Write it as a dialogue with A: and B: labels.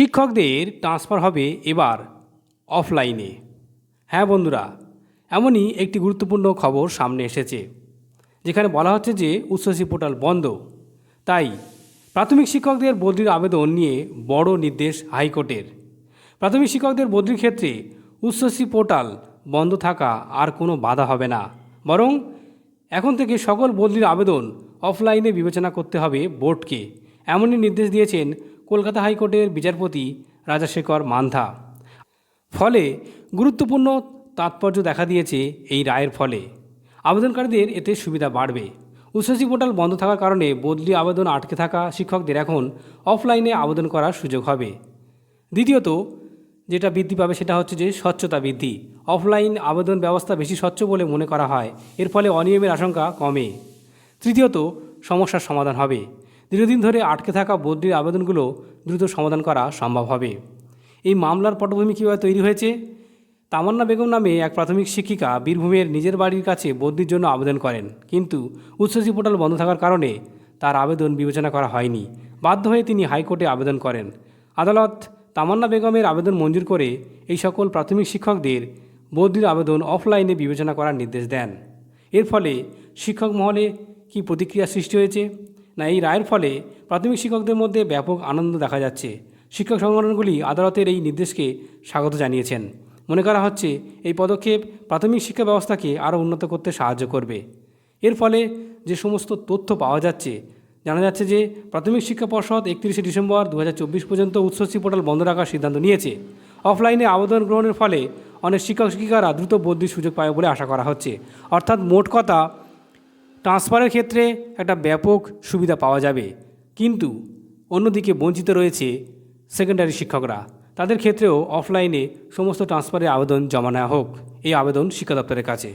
A: শিক্ষকদের ট্রান্সফার হবে এবার অফলাইনে হ্যাঁ বন্ধুরা, এমনই একটি গুরুত্বপূর্ণ খবর সামনে এসেছে, যেখানে বলা হচ্ছে যে উচ্চশী পোর্টাল বন্ধ। তাই প্রাথমিক শিক্ষকদের বদলির আবেদন নিয়ে বড় নির্দেশ হাইকোর্টের। প্রাথমিক শিক্ষকদের বদলির ক্ষেত্রে উচ্চশী পোর্টাল বন্ধ থাকা আর কোনো বাধা হবে না। বরং এখন থেকে সকল বদলির আবেদন অফলাইনে বিবেচনা করতে হবে বোর্ডকে, এমনই নির্দেশ দিয়েছেন কলকাতা হাইকোর্টের বিচারপতি রাজাশেখর মান্থা ফলে গুরুত্বপূর্ণ তাৎপর্য দেখা দিয়েছে এই রায়ের ফলে। আবেদনকারীদের এতে সুবিধা বাড়বে। উচ্চশী পোর্টাল বন্ধ থাকার কারণে বদলি আবেদন আটকে থাকা শিক্ষকদের এখন অফলাইনে আবেদন করার সুযোগ হবে। দ্বিতীয়ত, যেটা বৃদ্ধি পাবে সেটা হচ্ছে যে স্বচ্ছতা বৃদ্ধি। অফলাইন আবেদন ব্যবস্থা বেশি স্বচ্ছ বলে মনে করা হয়। এর ফলে অনিয়মের আশঙ্কা কমে। তৃতীয়ত, সমস্যার সমাধান হবে। দীর্ঘদিন ধরে আটকে থাকা বদলির আবেদনগুলো দ্রুত সমাধান করা সম্ভব হবে। এই মামলার পটভূমি কীভাবে তৈরি হয়েছে? তামান্না বেগম নামে এক প্রাথমিক শিক্ষিকা বীরভূমের নিজের বাড়ির কাছে বদলির জন্য আবেদন করেন। কিন্তু উচ্চশী পোর্টাল বন্ধ থাকার কারণে তার আবেদন বিবেচনা করা হয়নি। বাধ্য হয়ে তিনি হাইকোর্টে আবেদন করেন। আদালত তামান্না বেগমের আবেদন মঞ্জুর করে এই সকল প্রাথমিক শিক্ষকদের বদলির আবেদন অফলাইনে বিবেচনা করার নির্দেশ দেন। এর ফলে শিক্ষক মহলে কি প্রতিক্রিয়া সৃষ্টি হয়েছে? না, এই রায়ের ফলে প্রাথমিক শিক্ষকদের মধ্যে ব্যাপক আনন্দ দেখা যাচ্ছে। শিক্ষক সংগঠনগুলি আদালতের এই নির্দেশকে স্বাগত জানিয়েছেন। মনে করা হচ্ছে, এই পদক্ষেপ প্রাথমিক শিক্ষা ব্যবস্থাকে আরও উন্নত করতে সাহায্য করবে। এর ফলে যে সমস্ত তথ্য পাওয়া যাচ্ছে, জানা যাচ্ছে যে প্রাথমিক শিক্ষা পর্ষদ একত্রিশে ডিসেম্বর দু হাজার চব্বিশ পর্যন্ত উচ্চশী পোর্টাল বন্ধ রাখার সিদ্ধান্ত নিয়েছে। অফলাইনে আবেদন গ্রহণের ফলে অনেক শিক্ষক শিক্ষিকারা দ্রুত বদলির সুযোগ পাবে বলে আশা করা হচ্ছে। অর্থাৎ মোট কথা ট্রান্সফারের ক্ষেত্রে একটা ব্যাপক সুবিধা পাওয়া যাবে। কিন্তু অন্যদিকে বঞ্চিত রয়েছে সেকেন্ডারি শিক্ষকরা। তাদের ক্ষেত্রেও অফলাইনে সমস্ত ট্রান্সফারের আবেদন জমা নেওয়া হোক। এই আবেদন শিক্ষা দপ্তরের কাছে।